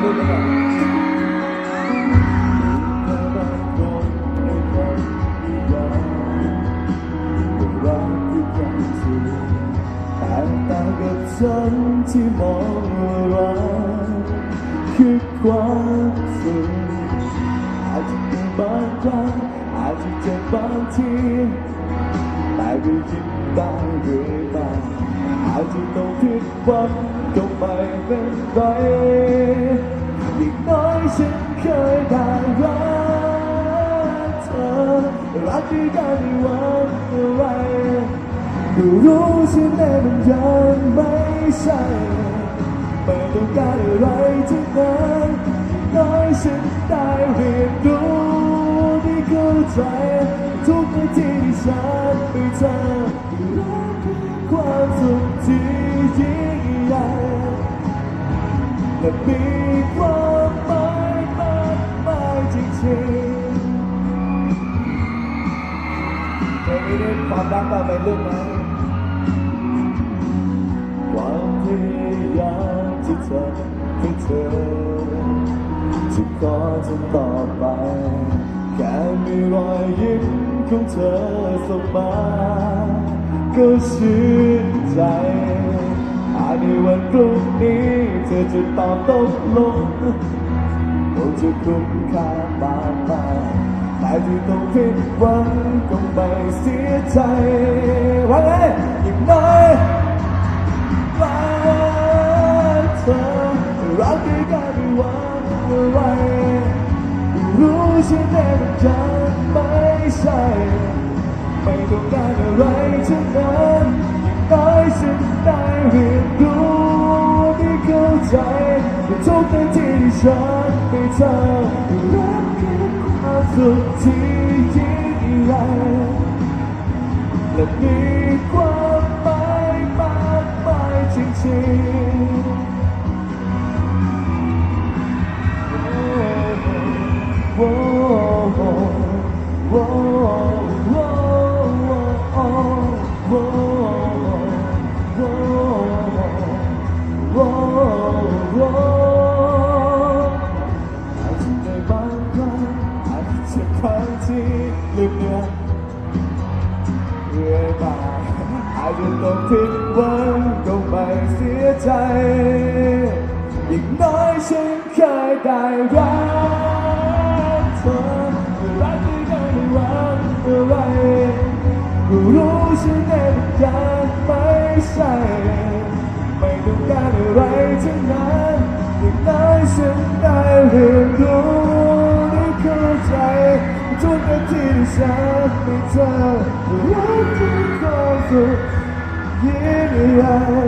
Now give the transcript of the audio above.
แล้วกันแค่บางคนในคนนิยามรักคือความสุขแตกต่างกับฉันที่มองว่ารักคือความสุขอาจจะเป็นบางครั้งอาจจะเจ็บบางทีแต่ก็ยิ้มได้เรื่อยมาอาจจะต้องผิดหวังก็ไม่เป็นไร เคยได้รักเธอรักด้วยกันในวันอะไรก็รู้ฉันเองมันยังไม่ใช่ไม่ต้องการอะไรทั้งนั้นอย่งน้อยฉันได้เรียนรู้ได้เข้าใจทุกนาทีที่ฉันไปเจอรักคือความสุขที่ยิ่งใหญ่และมี ๆเคยมีเรื่องความรักตอนวัยรุ่นไหมความพยายามที่เธอให้เธอจะขอทำต่อไป แค่มีรอยยิ้มของเธอส่งมาก็ชื่นใจอาจในวันพรุ่งนี้เธอจะตอบตกลงคงจะคุ้มค่ามากมาย แต่ที่ต้องผิดหวังก็ไม่เสียใจว่าไงอย่น้อยรักเธอรักด้วยกันไม่หวังอะไรรู้ใช่ไหมมันยังไม่ใช่ไม่ต้องการอะไรทั้งนั้นอย่างน้อยฉันได้เรียนรู้ได้เข้าใจในทุกนาทีที่ฉันไปเจอรัก คือความ ลึกเนี่ยเรื่อยมาอาจจะต้องผิดหวังก็ไม่เสียใจอย่างน้อยฉันเคยได้รักเธอรักที่ได้ไม่หวังอะไรก็รู้ฉันเองมันยังไม่ใช่ไม่ต้องการอะไรทั้งนั้นอย่างน้อยฉันได้เรียนรู้ นาทีที่ฉันไ